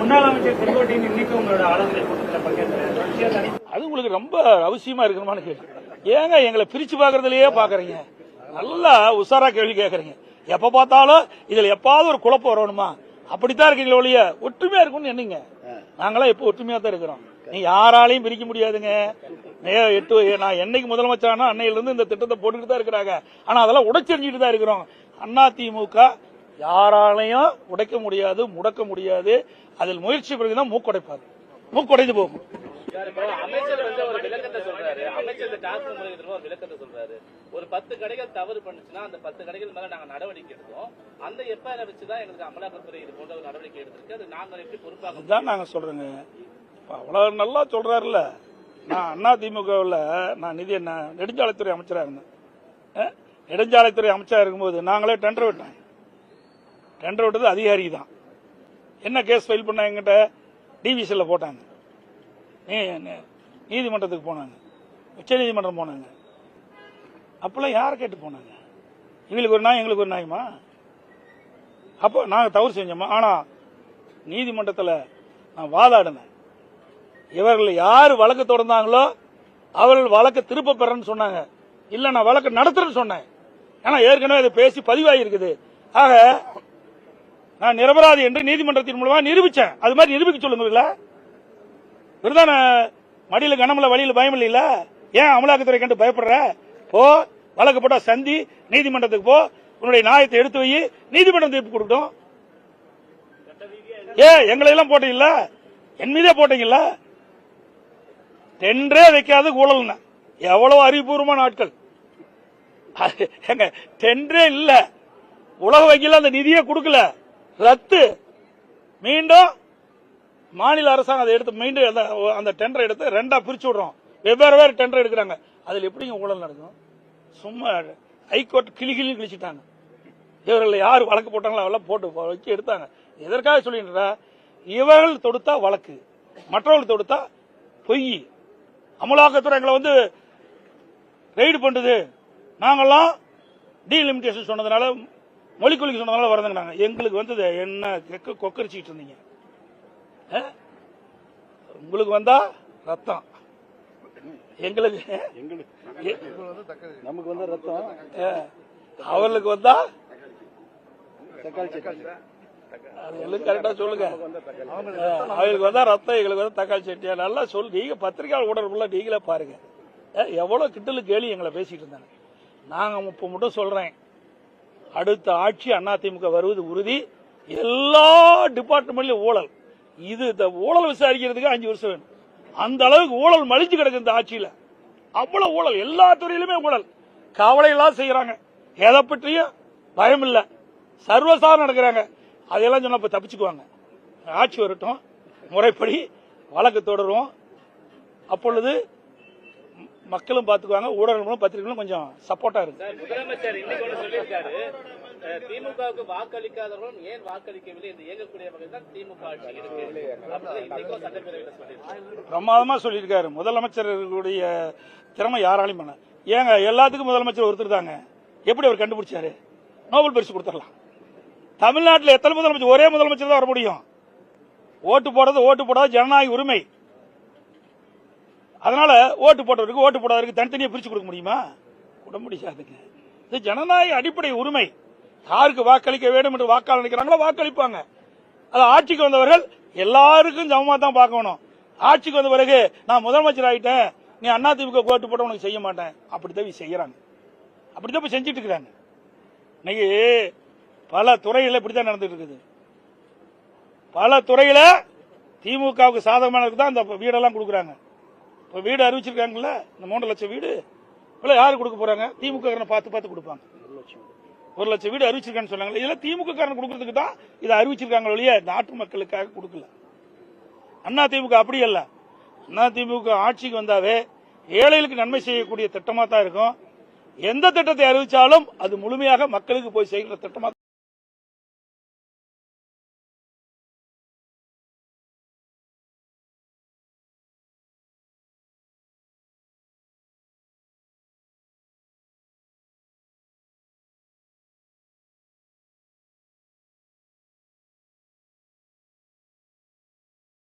முன்னாள் அமைச்சர் செங்கோட்டையின் இன்னைக்கு உங்களோட ஆலோசனை கூட்டத்தில் பங்கேற்கிறேன். அது உங்களுக்கு ரொம்ப அவசியமா இருக்கணுமான்னு கேள்வி ஏங்க எங்களை பிரிச்சு பாக்குறதுலயே பாக்குறீங்க நல்லா உஷாரா கேள்வி கேக்குறீங்க எப்ப பார்த்தாலும் இதுல எப்பாவது ஒரு குழப்பம் வரணுமா? அப்படித்தான் இருக்கீங்களே ஒழிய ஒற்றுமையா இருக்கும்னு என்னங்க? நாங்களாம் எப்போ ஒற்றுமையா தான் இருக்கிறோம். நீ யாராலையும் பிரிக்க முடியாதுங்க. எட்டு நான் என்னைக்கு முதலமைச்சரானா அன்னையில இருந்து இந்த திட்டத்தை போட்டுக்கிட்டு தான் இருக்கிறாங்க. ஆனா அதெல்லாம் உடைச்செறிஞ்சிட்டு தான் இருக்கிறோம். அண்ணா திமுக யாராலையும் உடைக்க முடியாது முடக்க முடியாது. அதில் முயற்சி பிறகுதான் மூக்குடைப்பாரு. மூக்குடைந்து போகும். அமைச்சர் வந்து ஒரு விளக்கத்தை சொல்றாரு. அமைச்சர் டாஸ்க் மூலியத்துல ஒரு விளக்கத்தை சொல்றாரு. ஒரு பத்து கடைகள் தவறு பண்ணுச்சுன்னா அந்த பத்து கடைகள் மேல நாங்க நடவடிக்கை எடுத்தோம். அந்த எஃப்ஐஆர் வச்சுதான் எங்களுக்கு அமலாக்கத்துறை இது போன்ற ஒரு நடவடிக்கை எடுத்திருக்கு. அது நாங்க எப்படி பொறுப்பாக அதுதான் நாங்க சொல்றோங்க. அவ்வளவு நல்லா சொல்றாருல்ல. நான் அண்ணா திமுகவில் நான் நிதி என்ன நெடுஞ்சாலைத்துறை அமைச்சரா இருந்தேன். நெடுஞ்சாலைத்துறை அமைச்சரா இருக்கும்போது நாங்களே டெண்டர் விட்டோம். டெண்டர் விட்டது அதிகாரி தான் என்ன கேஸ் ஃபைல் பண்ண எங்கிட்ட டிவிசியில் போட்டாங்க. நீதிமன்றத்துக்கு போனாங்க. உச்ச நீதிமன்றம் போனாங்க. அப்போல்லாம் யாரை கேட்டு போனாங்க? இவங்களுக்கு ஒரு நாய் எங்களுக்கு ஒரு நாயுமா அப்போ நாங்கள் தவறு செஞ்சோமா? ஆனால் நீதிமன்றத்தில் நான் வாதாடினேன். இவர்கள் யார் வழக்கு தொடர்ந்தாங்களோ அவர்கள் வழக்கு திருப்ப பெறன்னு சொன்னாங்க. இல்லை நான் வழக்கு நடத்துறேன்னு சொன்னேன். ஏன்னா ஏற்கனவே அதை பேசி பதிவாகி இருக்குது ஆக நான் நிரபராதி என்று நீதிமன்றத்தின் மூலமா நிரூபிச்சேன். அது மாதிரி நிரூபிக்க சொல்லுங்க விருதான மடியில கனமல வழியில் பயம் இல்லையில ஏன் அமலாக்கத்துறை கண்டு பயப்படுற? போ வழக்கு போட்டா சந்தி நீதிமன்றத்துக்கு போ உன்னுடைய நியாயத்தை எடுத்து வை நீதிமன்றம் தீர்ப்பு கொடுக்கட்டும். ஏ எங்களை எல்லாம் போட்டீங்கல்ல என் மீதே போட்டீங்கல்ல டென்றே வைக்காத ஊழல்னா. எவ்வளவு அறிவுபூர்வமான ஆட்கள். அது, ஏங்க டென்றே இல்ல. உலக வங்கியில் அந்த நிதியை கொடுக்கல. ரத்து. மீண்டும் மாநில அரசாங்கம் அதை எடுத்து மீண்டும் அந்த- அந்த டெண்டரை எடுத்து ரெண்டா பிரிச்சு விடுறோம். வெவ்வேறு வேறு டெண்டர் எடுக்கிறாங்க. அதில் எப்படிங்க ஊழல் நடக்கும்? சும்மா ஹைகோர்ட் கிளி கிளி கிழிச்சிட்டாங்க. இவர்கள் யார் வழக்கு போட்டாங்களோ அவெல்லாம் போட்டு வச்சு எடுத்தாங்க. எதற்காக சொல்லின்றா? இவர்கள் தொடுத்தா வழக்கு மற்றவர்கள் தொடுத்தா பொய். அமலாக்கத்துறை எங்களை வந்து ரெய்டு பண்ணுது நாங்கெல்லாம் டீலிமிட்டேஷன் சொன்னதுனால மொழிக்கொலிக்கு சொன்னதுனால வரதுங்க எங்களுக்கு வந்தது என்ன கெக்க கொக்கரிச்சிட்டு இருந்தீங்க? உங்களுக்கு வந்தா ரத்தம். எங்களுக்கு நமக்கு வந்து ரத்தம். அவர்களுக்கு வந்தா கரெக்டா சொல்லுங்க. அவங்களுக்கு வந்தா ரத்தம் எங்களுக்கு வந்து தக்காளி சட்டியா நல்லா சொல்லு. நீங்க பத்திரிகையாளர் உடற்புள்ள நீங்களே பாருங்க. எவ்வளவு கிட்டலு கேலி எங்களை பேசிட்டு இருந்தாங்க. நாங்க இப்ப மட்டும் சொல்றேன். அடுத்த ஆட்சி அதிமுக வருவது உறுதி. எல்லா டிபார்ட்மெண்ட்லயும் ஊழல். இது இந்த ஊழல் விசாரிக்கிறதுக்கு அஞ்சு வருஷம் வேணும். அந்த அளவுக்கு ஊழல் மலிஞ்சு கிடக்கு இந்த ஆட்சியில. அவ்வளவு ஊழல். எல்லா துறையிலுமே ஊழல். கவலை எல்லாம் செய்யறாங்க. எதை பற்றியும் பயம் இல்ல. சர்வசாரம் நடக்கிறாங்க. அதையெல்லாம் சொன்ன தப்பிச்சுக்குவாங்க. ஆட்சி வரட்டும். முறைப்படி வழக்கு தொடருவோம். அப்பொழுது மக்களும் பாத்துக்குவாங்க ஊடகங்களும் பத்திரிகைகளும் கொஞ்சம் சப்போர்ட்டா இருக்கு. சார் முதலமைச்சர் திமுகவுக்கு வாக்களிக்காதவர்களும் ஏன் வாக்களிக்கவில்லை என்று இயங்கக்கூடிய வகையில் தான் திமுக ஆட்சி இருக்கு. பிரமாதமா சொல்லியிருக்காரு. முதலமைச்சர்களுடைய திறமை யாராலையும் பண்ண ஏங்க எல்லாத்துக்கும் முதலமைச்சர் ஒருத்தர் தாங்க. எப்படி அவர் கண்டுபிடிச்சாரு? நோபல் பரிசு கொடுத்துடலாம். தமிழ்நாட்டில் எத்தனை முதலமைச்சர்? ஒரே முதலமைச்சர் தான் வர முடியும். ஓட்டு போடுறது ஓட்டு போடாத ஜனநாயக உரிமை. அதனால ஓட்டு போட்டவருக்கு ஓட்டு போடாதவருக்கு தனித்தனியா பிரிச்சு கொடுக்க முடியுமா? கூட முடியாதுங்க. இது ஜனநாயக அடிப்படை உரிமை. யாருக்கு வாக்களிக்க வேண்டும் என்று வாக்காளர் நினைக்கிறாங்களோ வாக்களிப்பாங்க. அது ஆட்சிக்கு வந்தவர்கள் எல்லாருக்கும் சமமா தான் பார்க்கணும். ஆட்சிக்கு வந்த பிறகு நான் முதலமைச்சர் ஆகிட்டேன் நீ அண்ணா திமுக ஓட்டு போட்ட உனக்கு செய்ய மாட்டேன். அப்படித்தான் செய்யறாங்க. அப்படித்தான் இப்ப செஞ்சுட்டு இருக்கிறாங்க. இன்னைக்கு பல துறையில இப்படித்தான் நடந்துட்டு இருக்குது. பல துறையில திமுகவுக்கு சாதகமானதுக்கு தான் இந்த வீடெல்லாம் கொடுக்குறாங்க. இப்ப வீடு அறிவிச்சிருக்காங்கல்ல? இந்த மூன்று லட்சம் வீடு. இப்ப யாரு கொடுக்க போறாங்க? திமுக காரனை பார்த்து பார்த்து கொடுப்பாங்க. ஒரு லட்சம் வீடு. அறிவிச்சிருக்கான்னு சொன்னாங்க இதெல்லாம் திமுக காரன் கொடுக்கறதுக்கு தான் இதை அறிவிச்சிருக்காங்க ஒழிய நாட்டு மக்களுக்காக கொடுக்கல. அண்ணா திமுக அப்படி அல்ல. அண்ணா திமுக ஆட்சிக்கு வந்தாவே ஏழைகளுக்கு நன்மை செய்யக்கூடிய திட்டமா தான் இருக்கும். எந்த திட்டத்தை அறிவிச்சாலும் அது முழுமையாக மக்களுக்கு போய் செய்கிற திட்டமா